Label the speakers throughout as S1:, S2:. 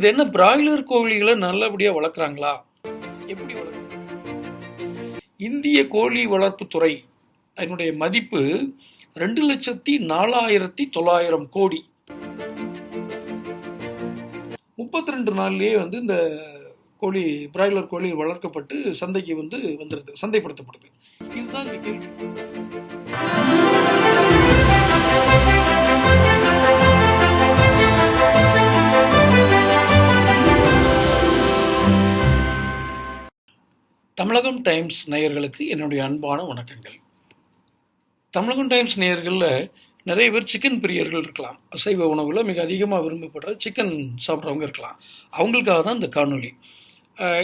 S1: இது என்ன பிராய்லர் கோழிகளை நல்லபடியாக வளர்க்குறாங்களா? எப்படி வளர்க்கு இந்திய கோழி வளர்ப்பு துறை அதனுடைய மதிப்பு ரெண்டு லட்சத்தி நாலாயிரத்தி தொள்ளாயிரம் கோடி. முப்பத்தி ரெண்டு நாள்லயே வந்து இந்த கோழி பிராய்லர் கோழி வளர்க்கப்பட்டு சந்தைக்கு வந்து வந்துடுது சந்தைப்படுத்தப்படுது. இதுதான் இந்த கேள்வி. தமிழகம் டைம்ஸ் நேயர்களுக்கு என்னுடைய அன்பான வணக்கங்கள். தமிழகம் டைம்ஸ் நேயர்களில் நிறைய பேர் சிக்கன் பிரியர்கள் இருக்கலாம். அசைவ உணவில் மிக அதிகமாக விரும்பப்படுற சிக்கன் சாப்பிட்றவங்க இருக்கலாம். அவங்களுக்காக தான் இந்த காணொலி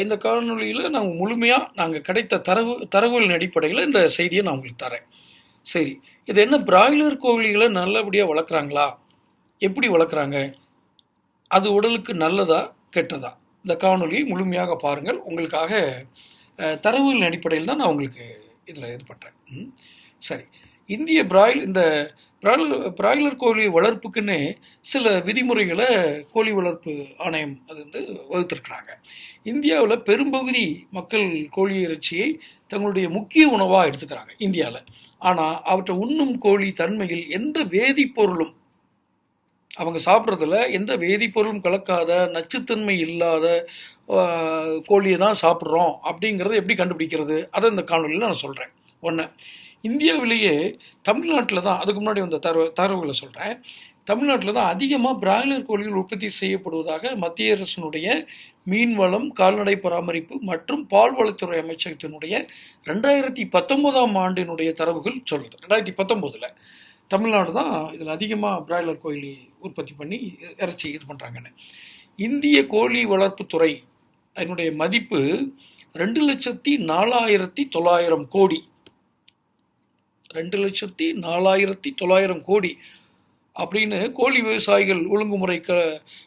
S1: இந்த காணொளியில் நாங்கள் முழுமையாக நாங்கள் கிடைத்த தரவு தரவுகளின் அடிப்படையில் இந்த செய்தியை நான் உங்களுக்கு தரேன். சரி இது என்ன பிராய்லர் கோழிகளை நல்லபடியாக வளர்க்குறாங்களா? எப்படி வளர்க்குறாங்க? அது உடலுக்கு நல்லதா கெட்டதா? இந்த காணொலியை முழுமையாக பாருங்கள். உங்களுக்காக தரவுகளின் அடிப்படையில் தான் நான் உங்களுக்கு இதில் இது பண்ணுறேன் சரி. இந்திய பிராயில் இந்த பிராய்லர் பிராய்லர் கோழி வளர்ப்புக்குன்னு சில விதிமுறைகளை கோழி வளர்ப்பு ஆணையம் அது வந்து வகுத்திருக்கிறாங்க. இந்தியாவில் பெரும்பகுதி மக்கள் கோழி இறைச்சியை தங்களுடைய முக்கிய உணவாக எடுத்துக்கிறாங்க இந்தியாவில் ஆனால் அவற்றை உண்ணும் கோழி தன்மையில் எந்த வேதிப்பொருளும் அவங்க சாப்பிட்றதுல எந்த வேதிப்பொருளும் கலக்காத நச்சுத்தன்மை இல்லாத கோழியை தான் சாப்பிட்றோம் அப்படிங்கிறத எப்படி கண்டுபிடிக்கிறது? அதை இந்த காணொலியில் நான் சொல்கிறேன் ஒன்று இந்தியாவிலேயே தமிழ்நாட்டில் தான் அதுக்கு முன்னாடி வந்த தரவு தரவுகளை சொல்கிறேன் தமிழ்நாட்டில் தான் அதிகமாக பிராய்லர் கோழிகள் உற்பத்தி செய்யப்படுவதாக மத்திய அரசினுடைய மீன்வளம் கால்நடை பராமரிப்பு மற்றும் பால்வளத்துறை அமைச்சகத்தினுடைய ரெண்டாயிரத்தி பத்தொம்போதாம் ஆண்டினுடைய தரவுகள் சொல்லுது ரெண்டாயிரத்தி பத்தொம்போதில் தமிழ்நாடு தான் இதில் அதிகமாக பிராய்லர் கோழி உற்பத்தி பண்ணி இறைச்சி இது பண்ணுறாங்கன்னு இந்திய கோழி வளர்ப்பு துறை அதனுடைய மதிப்பு ரெண்டு லட்சத்தி நாலாயிரத்தி தொள்ளாயிரம் கோடி. ரெண்டு லட்சத்தி நாலாயிரத்தி தொள்ளாயிரம் கோடி அப்படின்னு கோழி விவசாயிகள் ஒழுங்குமுறை க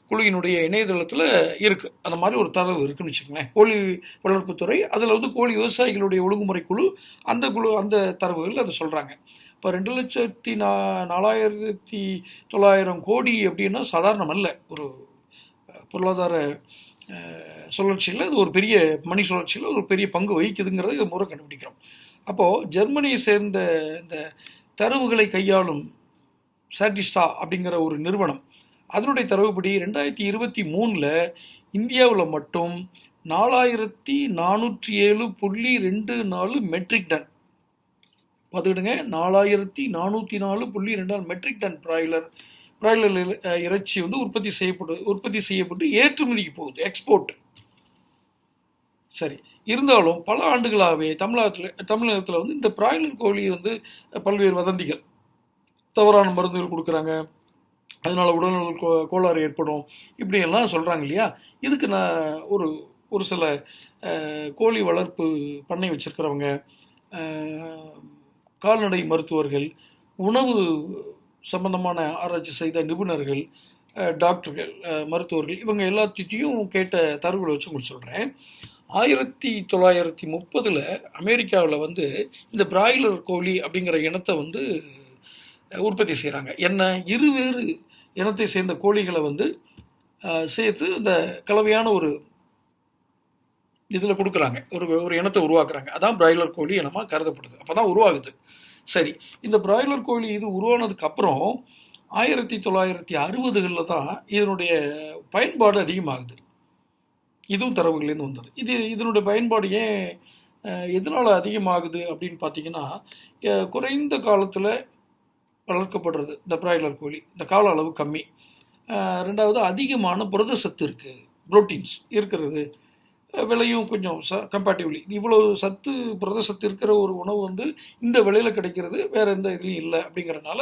S1: குழுவினுடைய இணையதளத்தில் இருக்குது அந்த மாதிரி ஒரு தரவு இருக்குன்னு வச்சுக்கோங்களேன். கோழி வளர்ப்புத்துறை அதில் வந்து கோழி விவசாயிகளுடைய ஒழுங்குமுறை குழு அந்த குழு அந்த தரவுகள் அதை சொல்கிறாங்க இப்போ ரெண்டு லட்சத்தி நா நாலாயிரத்தி தொள்ளாயிரம் கோடி அப்படின்னா சாதாரணம் அல்ல ஒரு பொருளாதார சுழற்சியில் அது ஒரு பெரிய மணி சுழற்சியில் ஒரு பெரிய பங்கு வகிக்குதுங்கிறத இது முறை கண்டுபிடிக்கிறோம். அப்போது ஜெர்மனியை சேர்ந்த இந்த தரவுகளை கையாளும் சாட்டிஸ்டா அப்படிங்கிற ஒரு நிறுவனம் அதனுடைய தரவுப்படி ரெண்டாயிரத்தி இருபத்தி மூணில் இந்தியாவில் மட்டும் நாலாயிரத்தி நானூற்றி ஏழு புள்ளி ரெண்டு நாலு மெட்ரிக் டன் பார்த்துக்கிட்டுங்க நாலாயிரத்தி நானூற்றி நாலு புள்ளி ரெண்டு நாலு மெட்ரிக் டன் பிராய்லர் பிராய்லர் இறைச்சி வந்து உற்பத்தி செய்யப்பட்டு உற்பத்தி செய்யப்பட்டு ஏற்றுமதிக்கு போகுது எக்ஸ்போர்ட் சரி. இருந்தாலும் பல ஆண்டுகளாகவே தமிழகத்தில் தமிழகத்தில் வந்து இந்த பிராய்லர் கோழி வந்து பல்வேறு வதந்திகள். தவறான மருந்துகள் கொடுக்குறாங்க. அதனால் உடல்நல கோ- கோளாறு ஏற்படும். இப்படியெல்லாம் சொல்கிறாங்க இல்லையா? இதுக்கு நான் ஒரு ஒரு சில கோழி வளர்ப்பு பண்ணை வச்சுருக்கிறவங்க கால்நடை மருத்துவர்கள் உணவு சம்பந்தமான ஆராய்ச்சி செய்த நிபுணர்கள் டாக்டர்கள் மருத்துவர்கள் இவங்க எல்லாத்திட்டையும் கேட்ட தரவுகளை வச்சு உங்களுக்கு சொல்கிறேன் ஆயிரத்தி தொள்ளாயிரத்தி முப்பதில் அமெரிக்காவில் வந்து இந்த பிராய்லர் கோழி அப்படிங்கிற இனத்தை வந்து உற்பத்தி செய்கிறாங்க என்ன? இருவேறு இனத்தை சேர்ந்த கோழிகளை வந்து சேர்த்து இந்த கலவையான ஒரு இதில் கொடுக்குறாங்க. ஒரு ஒரு இனத்தை உருவாக்குறாங்க. அதான் பிராய்லர் கோழி இனமாக கருதப்படுது. அப்போ தான் உருவாகுது. சரி இந்த பிராய்லர் கோழி இது உருவானதுக்கு அப்புறம் ஆயிரத்தி தொள்ளாயிரத்தி அறுபதுகளில் தான் இதனுடைய பயன்பாடு அதிகமாகுது. இதுவும் தரவுகள்லேருந்து வந்தது. இது இதனுடைய பயன்பாடு ஏன் எதனால் அதிகமாகுது அப்படின்னு பார்த்தீங்கன்னா குறைந்த காலத்தில் வளர்க்கப்படுறது இந்த பிராய்லர் கோழி இந்த கால அளவு கம்மி. ரெண்டாவது அதிகமான புரத சத்து இருக்குது புரோட்டீன்ஸ் இருக்கிறது. விலையும் கொஞ்சம் ச கம்பேட்டிவ்லி இவ்வளோ சத்து புரத சத்து இருக்கிற ஒரு உணவு வந்து இந்த விலையில் கிடைக்கிறது வேறு எந்த இதுலையும் இல்லை அப்படிங்கிறனால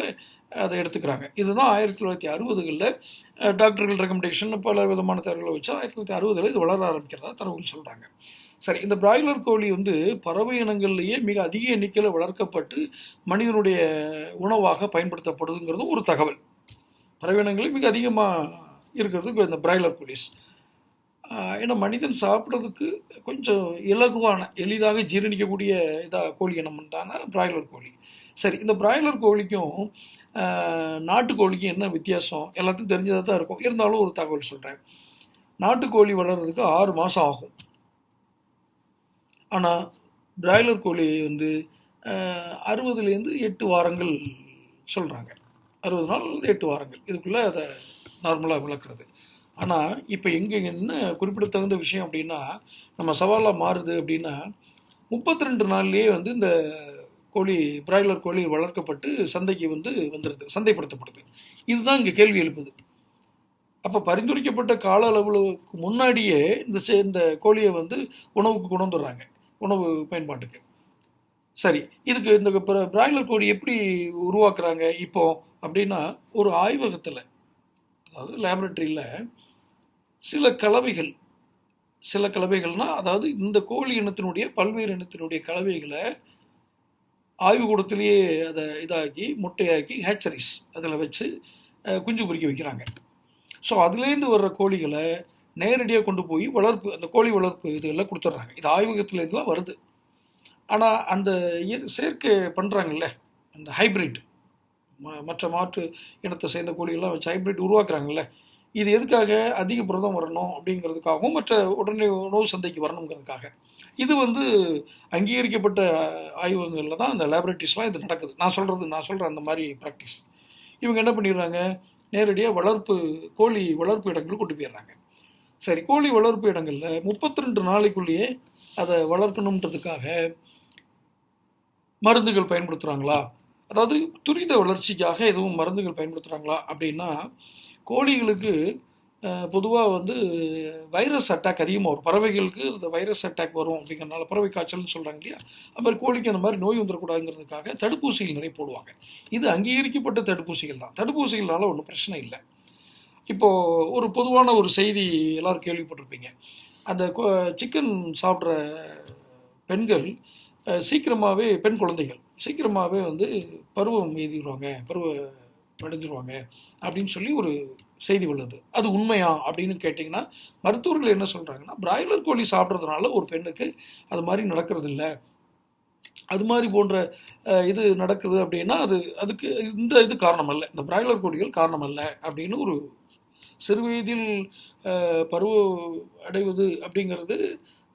S1: அதை எடுத்துக்கிறாங்க. இதுதான் ஆயிரத்தி தொள்ளாயிரத்தி அறுபதுகளில் டாக்டர்கள் ரெக்கமெண்டேஷன் பல விதமான தரவுகளை வச்சு ஆயிரத்தி தொள்ளாயிரத்தி அறுபதில் இது வளர ஆரம்பிக்கிறதா தரவுகள் சொல்கிறாங்க சரி இந்த பிராய்லர் கோழி வந்து பறவை இனங்கள்லேயே மிக அதிக எண்ணிக்கையில் வளர்க்கப்பட்டு மனிதனுடைய உணவாக பயன்படுத்தப்படுதுங்கிறது ஒரு தகவல். பறவை இனங்களில் மிக அதிகமாக இருக்கிறது இந்த பிராய்லர் கோழிஸ். ஏன்னா மனிதன் சாப்பிட்றதுக்கு கொஞ்சம் இலகுவான எளிதாக ஜீரணிக்கக்கூடிய இதாக கோழி இனம்ன்றான பிராய்லர் கோழி. சரி இந்த பிராய்லர் கோழிக்கும் நாட்டுக்கோழிக்கும் என்ன வித்தியாசம்? எல்லாத்துக்கும் தெரிஞ்சதாக தான் இருக்கும். இருந்தாலும் ஒரு தகவல் சொல்கிறேன் நாட்டுக்கோழி வளர்கிறதுக்கு ஆறு மாதம் ஆகும். ஆனால் பிராய்லர் கோழி வந்து அறுபதுலேருந்து எட்டு வாரங்கள் சொல்கிறாங்க அறுபது நாள் எட்டு வாரங்கள். இதுக்குள்ளே அதை நார்மலாக வளர்க்குறது ஆனால் இப்போ எங்கே என்ன குறிப்பிடத்தகுந்த விஷயம் அப்படின்னா நம்ம சவாலாக மாறுது அப்படின்னா முப்பத்தி ரெண்டு நாள்லேயே வந்து இந்த கோழி பிராய்லர் கோழி வளர்க்கப்பட்டு சந்தைக்கு வந்து வந்துடுது சந்தைப்படுத்தப்படுது. இதுதான் இங்கே கேள்வி எழுப்புது. அப்போ பரிந்துரைக்கப்பட்ட கால அளவுக்கு முன்னாடியே இந்த செ- இந்த கோழியை வந்து உணவுக்கு கொண்டு வந்துடுறாங்க உணவு பயன்பாட்டுக்கு. சரி இதுக்கு இந்த பிராய்லர் கோழி எப்படி உருவாக்குறாங்க இப்போ அப்படின்னா ஒரு ஆய்வகத்தில் அதாவது லேபரட்டரியில் சில கலவைகள் சில கலவைகள்னால் அதாவது இந்த கோழி இனத்தினுடைய பல்வேறு இனத்தினுடைய கலவைகளை ஆய்வுக்கூடத்திலேயே அதை இதாக்கி முட்டையாக்கி ஹேச்சரிஸ் அதில் வச்சு குஞ்சு பொரிக்க வைக்கிறாங்க. ஸோ அதுலேருந்து வர்ற கோழிகளை நேரடியாக கொண்டு போய் வளர்ப்பு அந்த கோழி வளர்ப்பு இதுகளில் கொடுத்துட்றாங்க. இது ஆய்வகத்துலேருந்துலாம் வருது. ஆனால் அந்த இய- செயற்கை பண்ணுறாங்கல்ல அந்த ஹைப்ரிட் மற்ற மாற்று இனத்தை சேர்ந்த கோழிகள்லாம் வச்சு ஹைப்ரிட் உருவாக்குறாங்கல்ல இது எதுக்காக அதிக புரதம் வரணும் அப்படிங்கிறதுக்காகவும் மற்ற உடனே உணவு சந்தைக்கு வரணுங்கிறதுக்காக. இது வந்து அங்கீகரிக்கப்பட்ட ஆய்வகங்களில் தான் அந்த லேபரேட்டரிஸ்லாம் இது நடக்குது. நான் சொல்கிறது நான் சொல்கிற அந்த மாதிரி ப்ராக்டிஸ் இவங்க என்ன பண்ணிடுறாங்க? நேரடியாக வளர்ப்பு கோழி வளர்ப்பு இடங்களுக்கு கொண்டு போயிடுறாங்க. சரி கோழி வளர்ப்பு இடங்களில் முப்பத்தி ரெண்டு நாளைக்குள்ளேயே அதை வளர்க்கணுன்றதுக்காக மருந்துகள் பயன்படுத்துகிறாங்களா அதாவது துரித வளர்ச்சிக்காக எதுவும் மருந்துகள் பயன்படுத்துகிறாங்களா அப்படின்னா கோழிகளுக்கு பொதுவாக வந்து வைரஸ் அட்டாக் அதிகமாக வரும். பறவைகளுக்கு இந்த வைரஸ் அட்டாக் வரும் அப்படிங்கிறனால பறவை காய்ச்சல்னு சொல்கிறாங்க இல்லையா? அப்புறம் கோழிக்கு அந்த மாதிரி நோய் வந்துடக்கூடாதுங்கிறதுக்காக தடுப்பூசிகள் நிறைய போடுவாங்க. இது அங்கீகரிக்கப்பட்ட தடுப்பூசிகள் தான். தடுப்பூசிகளால் ஒன்றும் பிரச்சனை இல்லை. இப்போது ஒரு பொதுவான ஒரு செய்தி எல்லோரும் கேள்விப்பட்டிருப்பீங்க. அந்த சிக்கன் சாப்பிட்ற பெண்கள் சீக்கிரமாகவே பெண் குழந்தைகள் சீக்கிரமாகவே வந்து பருவம் எழுதிடுவாங்க பருவ அடைஞ்சிருவாங்க அப்படின்னு சொல்லி ஒரு செய்தி உள்ளது. அது உண்மையா அப்படின்னு கேட்டிங்கன்னா மருத்துவர்கள் என்ன சொல்கிறாங்கன்னா பிராய்லர் கோழி சாப்பிட்றதுனால ஒரு பெண்ணுக்கு அது மாதிரி நடக்கிறது இல்லை அது மாதிரி போன்ற இது நடக்குது அப்படின்னா அது அதுக்கு இந்த இது காரணம் அல்ல இந்த பிராய்லர் கோழிகள் காரணம் அல்ல அப்படின்னு ஒரு சிறு வயதில் பருவ அடைவது அப்படிங்கிறது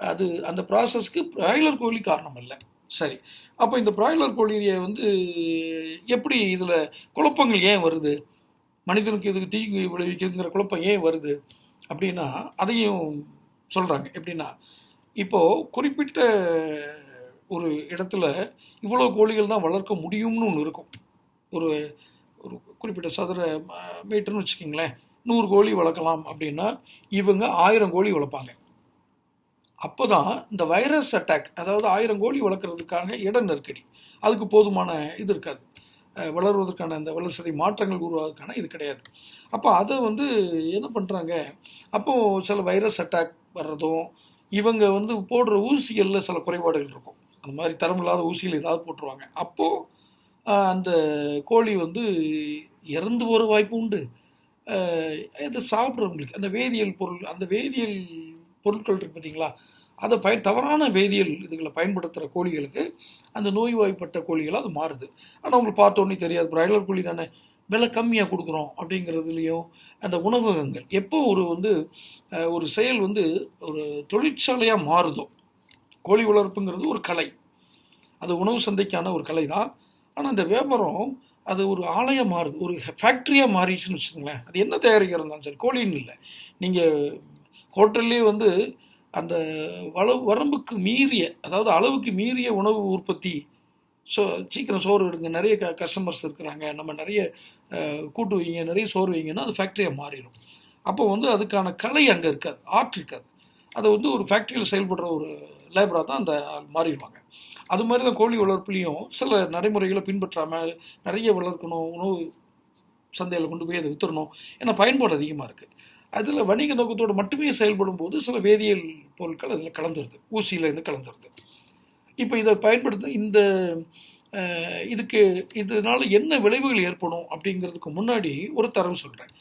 S1: அது அந்த ப்ராசஸ்க்கு பிராய்லர் கோழி காரணம் இல்லை சரி. அப்போ இந்த பிராய்லர் கோழியை வந்து எப்படி இதில் குழப்பங்கள் ஏன் வருது? மனிதனுக்கு இதுக்கு தீங்கு விளைவிக்குதுங்கிற குழப்பம் ஏன் வருது? அப்படின்னா அதையும் சொல்கிறாங்க எப்படின்னா இப்போது குறிப்பிட்ட ஒரு இடத்துல இவ்வளோ கோழிகள் தான் வளர்க்க முடியும்னு ஒன்று இருக்கும். ஒரு ஒரு குறிப்பிட்ட சதுர ம- மீட்டர்னு வச்சுக்கிங்களேன். நூறு கோழி வளர்க்கலாம் அப்படின்னா இவங்க ஆயிரம் கோழி வளர்ப்பாங்க. அப்போ தான் இந்த வைரஸ் அட்டாக் அதாவது ஆயிரம் கோழி வளர்க்குறதுக்கான இட நெருக்கடி. அதுக்கு போதுமான இது இருக்காது. வளருவதற்கான வளர்வதற்கான அந்த வளர்ச்சிதை மாற்றங்கள் உருவாவதற்கான இது கிடையாது. அப்போ அதை வந்து என்ன பண்ணுறாங்க அப்போது சில வைரஸ் அட்டாக் வர்றதும் இவங்க வந்து போடுற ஊசிகளில் சில குறைபாடுகள் இருக்கும். அந்த மாதிரி தரமில்லாத ஊசிகள் ஏதாவது போட்டுருவாங்க. அப்போது அந்த கோழி வந்து இறந்து போகிற வாய்ப்பு உண்டு. இது சாப்பிட்றவங்களுக்கு அந்த வேதியியல் பொருள் அந்த வேதியியல் பொருட்கள் இருக்கு பார்த்தீங்களா அதை பயன் தவறான வேதியியல் இதுகளை பயன்படுத்துகிற கோழிகளுக்கு அந்த நோய்வாய்ப்பட்ட கோழிகளாக அது மாறுது. ஆனால் உங்களுக்கு பார்த்தோன்னே தெரியாது பிராய்லர் கோழி தானே விலை கம்மியாக கொடுக்குறோம் அப்படிங்கிறதுலையும் அந்த உணவகங்கள். எப்போ ஒரு வந்து ஒரு செயல் வந்து ஒரு தொழிற்சாலையாக மாறுதோ கோழி வளர்ப்புங்கிறது ஒரு கலை. அது உணவு சந்தைக்கான ஒரு கலை தான் ஆனால் அந்த வியாபாரம் அது ஒரு ஆலயம் மாறுது ஒரு ஃபேக்ட்ரியாக மாறிடுச்சுன்னு வச்சுக்கோங்களேன். அது என்ன தயாரிக்கிறதாலும் சரி கோழின்னு இல்லை. நீங்கள் ஹோட்டல்லே வந்து அந்த வள வரம்புக்கு மீறிய அதாவது அளவுக்கு மீறிய உணவு உற்பத்தி ஸோ சீக்கிரம் சோறு எடுங்க. நிறைய க கஸ்டமர்ஸ் இருக்கிறாங்க. நம்ம நிறைய கூட்டு வைங்க நிறைய சோறு வைங்கன்னா அது ஃபேக்ட்ரியாக மாறிடும் அப்போ வந்து அதுக்கான கலை அங்கே இருக்காது. ஆர்ட் இருக்காது. அதை வந்து ஒரு ஃபேக்ட்ரியில் செயல்படுற ஒரு லேபராக தான் அந்த மாறிடுவாங்க. அது மாதிரி தான் கோழி வளர்ப்புலேயும் சில நடைமுறைகளை பின்பற்றாமல் நிறைய வளர்க்கணும் உணவு சந்தையில் கொண்டு போய் அதை வித்துடணும் ஏன்னா பயன்பாடு அதிகமாக இருக்குது அதில் வணிக நோக்கத்தோடு மட்டுமே செயல்படும் போது சில வேதியியல் பொருட்கள் அதில் கலந்துருது. ஊசியிலேருந்து கலந்துருது. இப்போ இதை பயன்படுத்த இந்த இதுக்கு இதனால் என்ன விளைவுகள் ஏற்படும் அப்படிங்கிறதுக்கு முன்னாடி ஒரு தரம் சொல்கிறேன்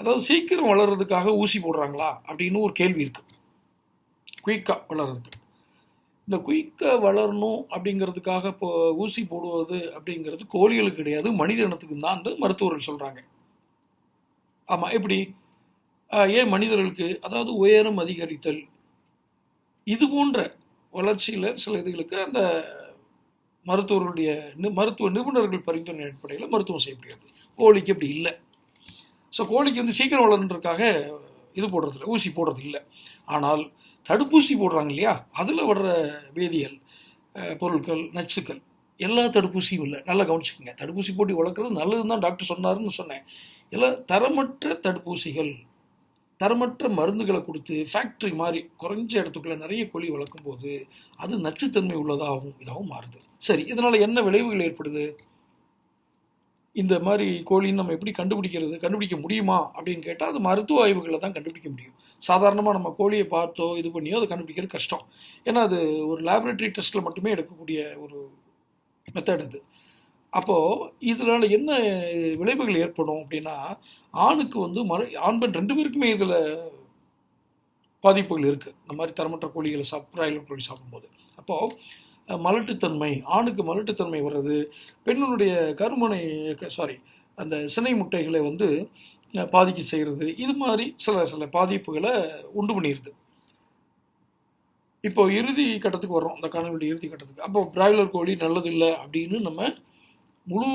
S1: அதாவது சீக்கிரம் வளர்கிறதுக்காக ஊசி போடுறாங்களா அப்படின்னு ஒரு கேள்வி இருக்குது குயிக்காக வளர்கிறதுக்கு இந்த குயிக்காக வளரணும் அப்படிங்கிறதுக்காக இப்போ ஊசி போடுவது அப்படிங்கிறது கோழிகளுக்கு கிடையாது மனித இனத்துக்கு தான் மருத்துவர்கள் சொல்கிறாங்க ஆமாம் எப்படி? ஏன் மனிதர்களுக்கு அதாவது உயரம் அதிகரித்தல் இது போன்ற வளர்ச்சியில் சில இதுகளுக்கு அந்த மருத்துவர்களுடைய மருத்துவ நிபுணர்கள் பரிந்துரை அடிப்படையில் மருத்துவம் செய்யப்படுகிறது. கோழிக்கு அப்படி இல்லை. ஸோ கோழிக்கு வந்து சீக்கிரம் வளர்ன்றதுக்காக இது போடுறதில்ல ஊசி போடுறது இல்லை ஆனால் தடுப்பூசி போடுறாங்க இல்லையா? அதில் வர்ற வேதியியல் பொருட்கள் நச்சுக்கள் எல்லா தடுப்பூசியும் இல்லை. நல்லா கவனிச்சுக்கோங்க. தடுப்பூசி போட்டு வளர்க்குறது நல்லதுன்னு தான் டாக்டர் சொன்னாருன்னு சொன்னேன். எல்லாம் தரமற்ற தடுப்பூசிகள் தரமற்ற மருந்துகளை கொடுத்து ஃபேக்ட்ரி மாதிரி குறைஞ்ச இடத்துக்குள்ள நிறைய கோழி வளர்க்கும் போது அது நச்சுத்தன்மை உள்ளதாகவும் இதாகவும் மாறுது. சரி இதனால் என்ன விளைவுகள் ஏற்படுது? இந்த மாதிரி கோழின்னு நம்ம எப்படி கண்டுபிடிக்கிறது? கண்டுபிடிக்க முடியுமா? அப்படின்னு கேட்டால் அது மருத்துவ ஆய்வுகளில் தான் கண்டுபிடிக்க முடியும். சாதாரணமாக நம்ம கோழியை பார்த்தோ இது பண்ணியோ அதை கண்டுபிடிக்கிறது கஷ்டம். ஏன்னா அது ஒரு லேபரேட்டரி டெஸ்ட்டில் மட்டுமே எடுக்கக்கூடிய ஒரு மெத்தட் இது அப்போது இதனால் என்ன விளைவுகள் ஏற்படும் அப்படின்னா ஆணுக்கு வந்து மறு ஆண் பெண் ரெண்டு பேருக்குமே இதில் பாதிப்புகள் இருக்குது இந்த மாதிரி தரமற்ற கோழிகளை சாப் பிராய்லர் கோழி சாப்பிடும்போது. அப்போது மலட்டுத்தன்மை ஆணுக்கு மலட்டுத்தன்மை வர்றது பெண்ணுடைய கருமனை சாரி அந்த சினை முட்டைகளை வந்து பாதிக்க செய்கிறது இது மாதிரி சில சில பாதிப்புகளை உண்டு பண்ணிடுது. இப்போ இறுதி கட்டத்துக்கு வர்றோம். அந்த கனவுடைய இறுதி கட்டத்துக்கு. அப்போ பிராய்லர் கோழி நல்லதில்லை அப்படின்னு நம்ம முழு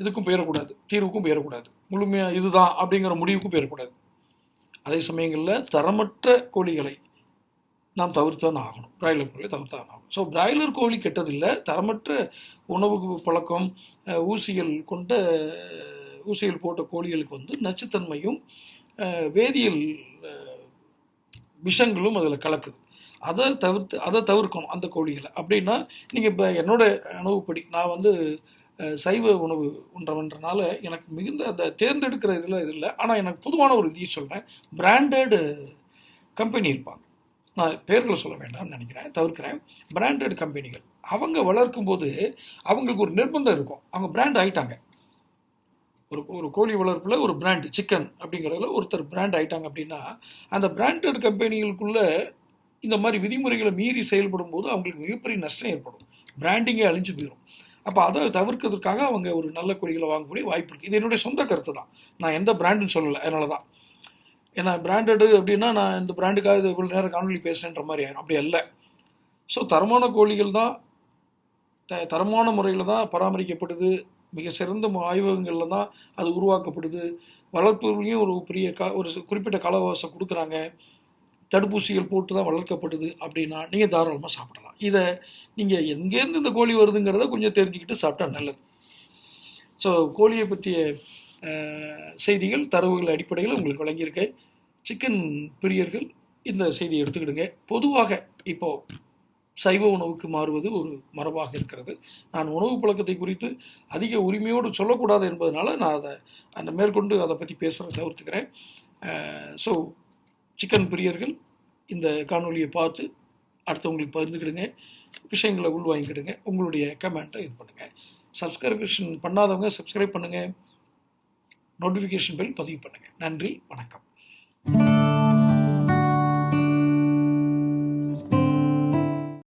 S1: இதுக்கும் போயிடக்கூடாது தீர்வுக்கும் போயிடக்கூடாது. முழுமையாக இதுதான் அப்படிங்கிற முடிவுக்கும் போயிடக்கூடாது. அதே சமயங்களில் தரமற்ற கோழிகளை நாம் தவிர்த்தான் ஆகணும். பிராய்லர் கோழியை தவிர்த்தான் ஆகணும். ஸோ பிராய்லர் கோழி கெட்டதில்லை. தரமற்ற உணவு பழக்கம் ஊசிகள் கொண்ட ஊசிகள் போட்ட கோழிகளுக்கு வந்து நச்சுத்தன்மையும் வேதியியல் விஷங்களும் அதில் கலக்குது. அதை தவிர்த்து அதை தவிர்க்கணும் அந்த கோழிகளை. அப்படின்னா நீங்கள் இப்போ என்னோடய அனுபவப்படி நான் வந்து சைவ உணவு உண்றவன்றனால எனக்கு மிகுந்த அந்த தேர்ந்தெடுக்கிற இதில் இது இல்லை. ஆனால் எனக்கு பொதுவான ஒரு இதையும் சொல்கிறேன் பிராண்டட் கம்பெனி இருப்பாங்க. நான் பேர்களை சொல்ல வேண்டாம்னு நினைக்கிறேன் தவிர்க்கிறேன். பிராண்டட் கம்பெனிகள் அவங்க வளர்க்கும் போது அவங்களுக்கு ஒரு நிர்பந்தம் இருக்கும். அவங்க பிராண்ட் ஆகிட்டாங்க ஒரு ஒரு கோழி வளர்ப்பில் ஒரு பிராண்ட் சிக்கன் அப்படிங்கிறதுல ஒருத்தர் பிராண்ட் ஆகிட்டாங்க அப்படின்னா அந்த பிராண்டட் கம்பெனிகளுக்குள்ளே இந்த மாதிரி விதிமுறைகளை மீறி செயல்படும் போது அவங்களுக்கு மிகப்பெரிய நஷ்டம் ஏற்படும். பிராண்டிங்கே அழிஞ்சு போயிடும் அப்போ அதை தவிர்க்கிறதுக்காக அவங்க ஒரு நல்ல கோழிகளை வாங்கக்கூடிய வாய்ப்பு இருக்குது இது என்னுடைய சொந்த கருத்து தான். நான் எந்த பிராண்டுன்னு சொல்லலை. அதனால தான். ஏன்னா பிராண்டடு அப்படின்னா நான் இந்த பிராண்டுக்காக இது இவ்வளோ நேரம் காணொலி பேசுகிறேன்ற மாதிரி ஆயிரும். அப்படி அல்ல. ஸோ தரமான கோழிகள் தான் த தரமான முறையில் தான் பராமரிக்கப்படுது. மிக சிறந்த ஆய்வகங்களில் தான் அது உருவாக்கப்படுது. வளர்ப்புகளையும் ஒரு பெரிய கா ஒரு குறிப்பிட்ட காலவாசம் கொடுக்குறாங்க. தடுப்பூசிகள் போட்டு தான் வளர்க்கப்படுது அப்படின்னா நீங்கள் தாராளமாக சாப்பிடலாம். இதை நீங்கள் எங்கேருந்து இந்த கோழி வருதுங்கிறத கொஞ்சம் தெரிஞ்சுக்கிட்டு சாப்பிட்டா நல்லது. ஸோ கோழியை பற்றிய செய்திகள் தரவுகள் அடிப்படையில் உங்களுக்கு வழங்கியிருக்கேன். சிக்கன் பிரியர்கள் இந்த செய்தியை எடுத்துக்கிடுங்க. பொதுவாக இப்போது சைவ உணவுக்கு மாறுவது ஒரு மரபாக இருக்கிறது. நான் உணவு பழக்கத்தை குறித்து அதிக உரிமையோடு சொல்லக்கூடாது என்பதனால நான் அதை அந்த மேற்கொண்டு அதை பற்றி பேசுகிறத தவிர்த்துக்கிறேன். ஸோ சிக்கன் பிரியர்கள் இந்த காணொலியை பார்த்து அடுத்தவங்களுக்கு பகிர்ந்துக்கிடுங்க விஷயங்களை உள்வாங்கிக்கிடுங்க உங்களுடைய கமெண்ட்டை இது பண்ணுங்கள் சப்ஸ்கிரிப்ஷன் பண்ணாதவங்க சப்ஸ்கிரைப் பண்ணுங்கள் நோட்டிஃபிகேஷன் பெல் பதிவு பண்ணுங்கள் நன்றி வணக்கம்.